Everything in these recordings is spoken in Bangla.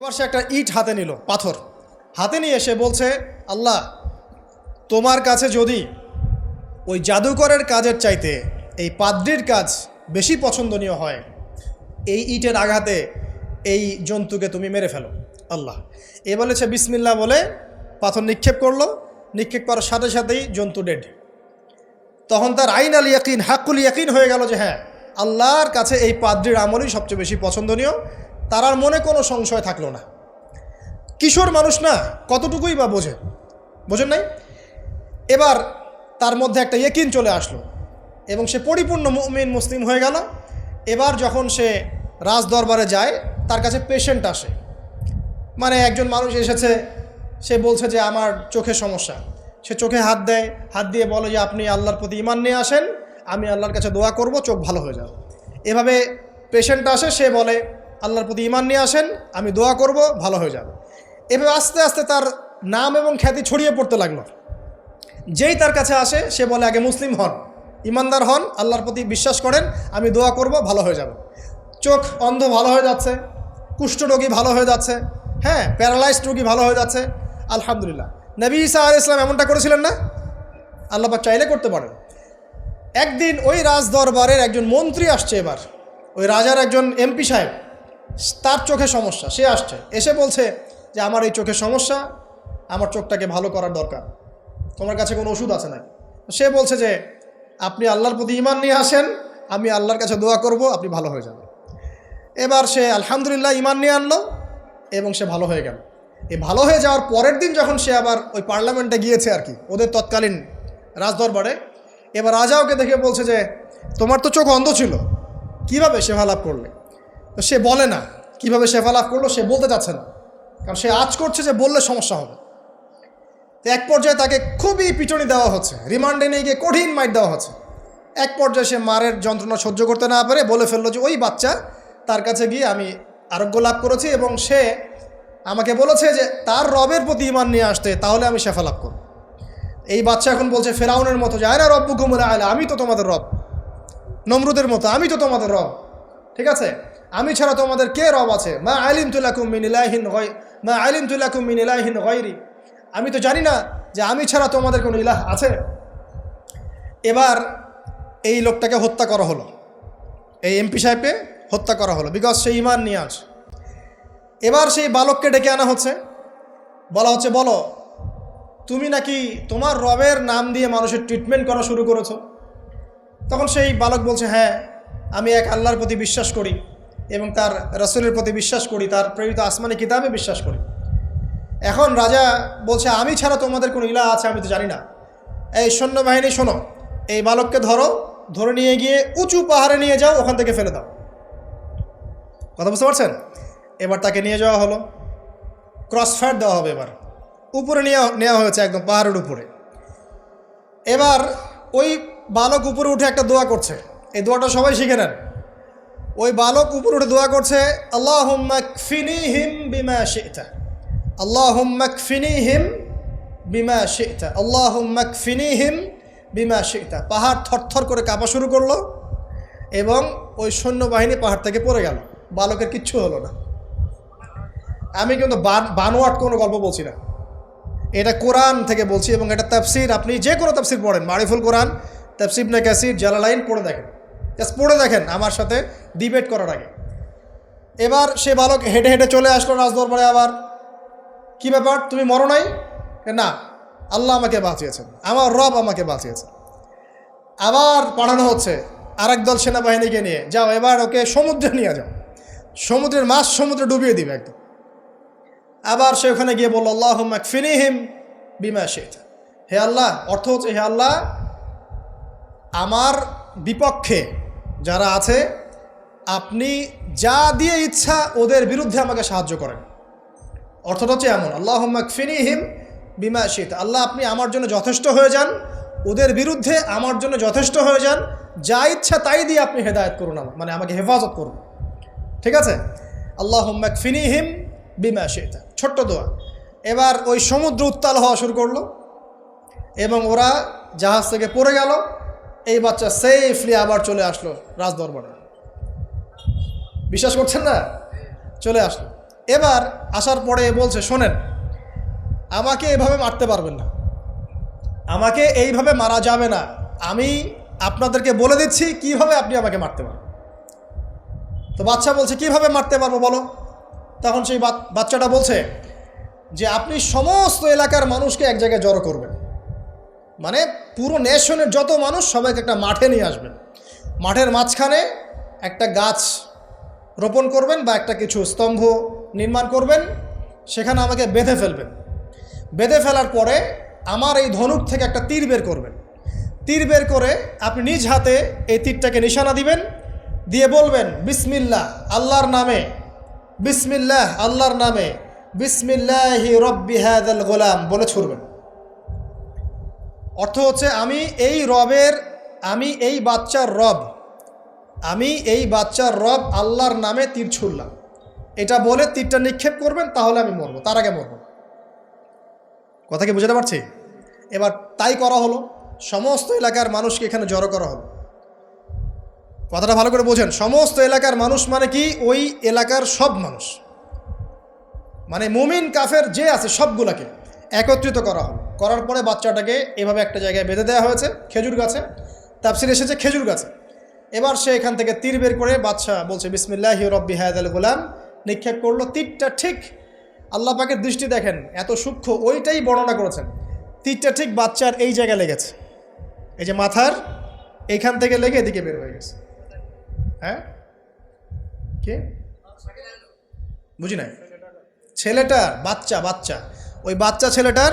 এবার সে একটা ইট হাতে নিল, পাথর। হাতে নিয়ে এসে বলছে, আল্লাহ, তোমার কাছে যদি ওই জাদুকরের কাজের চাইতে এই পাদ্রির কাজ বেশি পছন্দনীয় হয়, এই ইটের আঘাতে এই জন্তুকে তুমি মেরে ফেলো। আল্লাহ। এ বলেছে বিসমিল্লা বলে পাথর নিক্ষেপ করল। নিক্ষেপ করার সাথে সাথেই জন্তু ডেড। তখন তার আইন আল ইয়াকিন, হাক্কুল ইয়াকিন হয়ে গেল যে হ্যাঁ আল্লাহর কাছে এই পাদ্রির আমলই সবচেয়ে বেশি পছন্দনীয়। তার আর মনে কোনো সংশয় থাকল না। কিশোর মানুষ না, কতটুকুই বা বোঝে? বোঝেন নাই? এবার তার মধ্যে একটা ইয়েকিন চলে আসলো এবং সে পরিপূর্ণ মুমিন মুসলিম হয়ে গেল। এবার যখন সে রাজ দরবারে যায়, তার কাছে পেশেন্ট আসে। মানে একজন মানুষ এসেছে, সে বলছে যে, আমার চোখে সমস্যা। সে চোখে হাত দেয়, হাত দিয়ে বলে যে, আপনি আল্লাহর প্রতি ইমান নিয়ে আসেন, আমি আল্লাহর কাছে দোয়া করব, চোখ ভালো হয়ে যাবে। এভাবে পেশেন্ট আসে, সে বলে আল্লাহর প্রতি ইমান নিয়ে আসেন, আমি দোয়া করব, ভালো হয়ে যাবে। এভাবে আস্তে আস্তে তার নাম এবং খ্যাতি ছড়িয়ে পড়তে লাগল। যেই তার কাছে আসে, সে বলে, আগে মুসলিম হন ইমানদার হন, আল্লাহর প্রতি বিশ্বাস করেন, আমি দোয়া করব, ভালো হয়ে যাবে। চোখ অন্ধ ভালো হয়ে যাচ্ছে কুষ্ঠরোগী ভালো হয়ে যাচ্ছে হ্যাঁ প্যারালাইজড রোগী ভালো হয়ে যাচ্ছে, আলহামদুলিল্লাহ। নবী ইসা আল ইসলাম এমনটা করেছিলেন না? আল্লাহ পাক চাইলে করতে পারেন। একদিন ওই রাজ দরবারের একজন মন্ত্রী আসছে এবার। ওই রাজার একজন এমপি সাহেব তার চোখে সমস্যা, সে আসছে। এসে বলছে যে, আমার এই চোখে সমস্যা, আমার চোখটাকে ভালো করার দরকার। তোমার কাছে কোনো ওষুধ আছে নাকি? সে বলছে যে, আপনি আল্লাহর প্রতি ইমান নিয়ে আসেন, আমি আল্লাহর কাছে দোয়া করব, আপনি ভালো হয়ে যাবেন। এবার সে আলহামদুলিল্লাহ ইমান নিয়ে আনলো এবং সে ভালো হয়ে গেল। এই ভালো হয়ে যাওয়ার পরের দিন যখন সে আবার ওই পার্লামেন্টে গিয়েছে আর কি, ওদের তৎকালীন রাজদরবারে, এবার রাজা ওকে দেখে বলছে যে, তোমার তো চোখ অন্ধ ছিল, কীভাবে সে লাভ করলে? তো সে বলে না। কীভাবে শেফা লাভ করল সে বলতে চাচ্ছে না। কারণ সে আজ করছে যে বললে সমস্যা হবে। তো এক পর্যায়ে তাকে খুবই পিটনি দেওয়া হচ্ছে। রিমান্ডে নিয়ে গিয়ে কঠিন মাইট দেওয়া হচ্ছে। এক পর্যায়ে সে মারের যন্ত্রণা সহ্য করতে না পারে বলে ফেলল যে, ওই বাচ্চা তার কাছে গিয়ে আমি আরোগ্য লাভ করেছি এবং সে আমাকে বলেছে যে, তার রবের প্রতি ইমান নিয়ে আসতে, তাহলে আমি শেফা লাভ করব। এই বাচ্চা এখন বলছে, ফেরাউনের মতো যায় না রব্বু কুমুরা আলে আমি তো তোমাদের রব। নমরুদের মতো, আমি তো তোমাদের রব। ঠিক আছে? আমি ছাড়া তোমাদের কে রব আছে? মা আলিম তুলাকুম মিন ইলাহিন মা আলিম তুলাকুম মিন ইলাহিন আমি তো জানি না যে আমি ছাড়া তোমাদের কোনো ইলাহ আছে। এবার এই লোকটাকে হত্যা করা হলো। এই এমপি সাহেবকে হত্যা করা হলো বিকজ সে ইমান নিয়ে আস। এবার সেই বালককে ডেকে আনা হচ্ছে। বলা হচ্ছে, বলো, তুমি নাকি তোমার রবের নাম দিয়ে মানুষের ট্রিটমেন্ট করা শুরু করেছ? তখন সেই বালক বলছে হ্যাঁ আমি এক আল্লাহর প্রতি বিশ্বাস করি। এবং তার রসুলের প্রতি বিশ্বাস করি, তার প্রেরিত আসমানি কিতাবে বিশ্বাস করি। এখন রাজা বলছে, আমি ছাড়া তোমাদের কোনো ইলা আছে, আমি তো জানি না। এই সৈন্যবাহিনী শোনো, এই বালককে ধরো, ধরে নিয়ে গিয়ে উঁচু পাহাড়ে নিয়ে যাও, ওখান থেকে ফেলে দাও। কথা বুঝতে পারছেন? এবার তাকে নিয়ে যাওয়া হলো। ক্রস ফায়ার দেওয়া হবে এবার। উপরে নিয়ে নেওয়া হয়েছে একদম পাহাড়ের উপরে। এবার ওই বালক উপরে উঠে একটা দোয়া করছে। এই দোয়াটা সবাই শিখে নেন। ওই বালক উপর উঠে দোয়া করছে আল্লাহ ফিনি হিম বিমা শিতা আল্লাহ ফিনি হিম বিমা শিতা আল্লাহ ফিনি হিম বিমা শিতা। পাহাড় থরথর করে কাঁপা শুরু করল এবং ওই সৈন্যবাহিনী পাহাড় থেকে পড়ে গেল। বালকের কিচ্ছু হলো না। আমি কিন্তু বান- বানোয়াট কোনো গল্প বলছি না। এটা কোরআন থেকে বলছি এবং এটা তাফসির। আপনি যে কোনো তাফসির পড়েন, মারিফুল কোরআন, তাফসির ক্যাসির জালালাইন পড়ে দেখেন। জাস্ট পড়ে দেখেন আমার সাথে ডিবেট করার আগে। এবার সে বালক হেঁটে হেঁটে চলে আসলো রাজদরবারে আবার। কি ব্যাপার? তুমি মরো নাই? না। আল্লাহ আমাকে বাঁচিয়েছেন। আমার রব আমাকে বাঁচিয়েছেন। আবার পাঠানো হচ্ছে আরেক দল সেনাবাহিনীকে নিয়ে। যাও, এবার ওকে সমুদ্রে নিয়ে যাও। সমুদ্রের মাছ সমুদ্রে ডুবিয়ে দিবে একদম। আবার সে ওখানে গিয়ে বলল আল্লাহ ফিনিহিম বিমা শেখ হে আল্লাহ, অর্থ হচ্ছে, হে আল্লাহ, আমার বিপক্ষে যারা আছে, আপনি যা দিয়ে ইচ্ছা ওদের বিরুদ্ধে আমাকে সাহায্য করেন। অর্থটা হচ্ছে এমন আল্লাহ ফিনিহিম বিমা শীত। আল্লাহ, আপনি আমার জন্য যথেষ্ট হয়ে যান, ওদের বিরুদ্ধে আমার জন্য যথেষ্ট হয়ে যান, যা ইচ্ছা তাই দিয়ে আপনি হেদায়ত করুন আমার মানে আমাকে হেফাজত করুন। ঠিক আছে? আল্লাহ ফিনিহিম বিমা শীত। ছোট্ট দোয়া। এবার ওই সমুদ্র উত্তাল হওয়া শুরু করল, এবং ওরা জাহাজ থেকে পড়ে গেল এই বাচ্চা সেফলি আবার চলে আসলো রাজদরবারে। বিশ্বাস করছেন না? চলে আসলো। এবার আসার পরে বলছে, শোনেন, আমাকে এভাবে মারতে পারবেন না। আমাকে এইভাবে মারা যাবে না। আমি আপনাদেরকে বলে দিচ্ছি কীভাবে আপনি আমাকে মারতে পারবেন। তো বাচ্চা বলছে, কীভাবে মারতে পারব বলো? তখন সেই বাচ্চাটা বলছে যে, আপনি সমস্ত এলাকার মানুষকে এক জায়গায় জড়ো করবেন। মানে পুরো নেশনের যত মানুষ সবাইকে একটা মাঠে নিয়ে আসবেন। মাঠের মাঝখানে একটা গাছ রোপণ করবেন বা একটা কিছু স্তম্ভ নির্মাণ করবেন, সেখানে আমাকে বেঁধে ফেলবেন। বেঁধে ফেলার পরে আমার এই ধনুক থেকে একটা তীর বের করবেন। তীর বের করে আপনি নিজ হাতে এই তীরটাকে নিশানা দিবেন, দিয়ে বলবেন, বিসমিল্লাহ, আল্লাহর নামে, বিসমিল্লাহ, আল্লাহর নামে, বিসমিল্লাহি রব্বি হাদাল গোলাম বলে ছুড়বেন। অর্থ হচ্ছে আমি এই রবের, আমি এই বাচ্চার রব, আমি এই বাচ্চার রব আল্লাহর নামে তীর ছুড়লাম। এটা বলে তীরটা নিক্ষেপ করবেন, তাহলে আমি মরবো, তার আগে মরবো। কথা কি বুঝতে পারছি? এবার তাই করা হলো, সমস্ত এলাকার মানুষকে এখানে জড়ো করা হলো। কথাটা ভালো করে বোঝেন, সমস্ত এলাকার মানুষ মানে কি? ওই এলাকার সব মানুষ। মানে মুমিন, কাফের যে আছে সবগুলাকে একত্রিত করা হলো। করার পরে বাচ্চাটাকে এভাবে একটা জায়গায় বেঁধে দেওয়া হয়েছে, খেজুর গাছে। তাপসির এসেছে খেজুর গাছে। এবার সে এখান থেকে তীর বের করে বাচ্চা বলছে, বিসমিল্লাহ রব্বি হায়াদ আল গোলাম। নিক্ষেপ করল তীরটা ঠিক। আল্লাহ পাকের দৃষ্টি দেখেন, এত সূক্ষ্ম, ওইটাই বর্ণনা করেছেন। তীরটা ঠিক বাচ্চার এই জায়গায় লেগেছে। এই যে মাথার, এইখান থেকে লেগে এদিকে বের হয়ে গেছে। হ্যাঁ? কে? বুঝি নাই? ছেলেটার, বাচ্চা বাচ্চা। ওই বাচ্চা ছেলেটার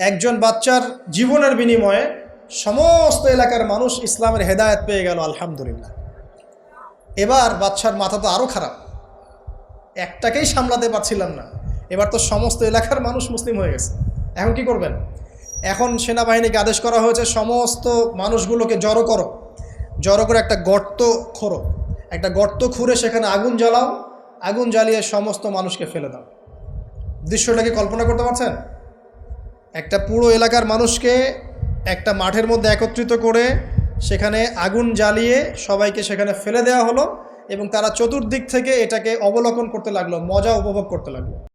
একজন বাচ্চার জীবনের বিনিময়ে সমস্ত এলাকার মানুষ ইসলামের হেদায়ত পেয়ে গেল, আলহামদুলিল্লাহ। এবার বাচ্চার মাথা তো আরও খারাপ। একটাকেই সামলাতে পারছিলাম না। এবার তো সমস্ত এলাকার মানুষ মুসলিম হয়ে গেছে। এখন কি করবেন? এখন সেনাবাহিনীকে আদেশ করা হয়েছে, সমস্ত মানুষগুলোকে জড়ো করো। জড়ো করে একটা গর্ত খোরো একটা গর্ত খুঁড়ে সেখানে আগুন জ্বালাও। আগুন জ্বালিয়ে সমস্ত মানুষকে ফেলে দাও। দৃশ্যটাকে কল্পনা করতে পারছেন? একটা পুরো এলাকার মানুষকে একটা মাঠের মধ্যে একত্রিত করে সেখানে আগুন জ্বালিয়ে সবাইকে সেখানে ফেলে দেওয়া হলো এবং তারা চতুর্দিক থেকে এটাকে অবলোকন করতে লাগল, মজা উপভোগ করতে লাগল।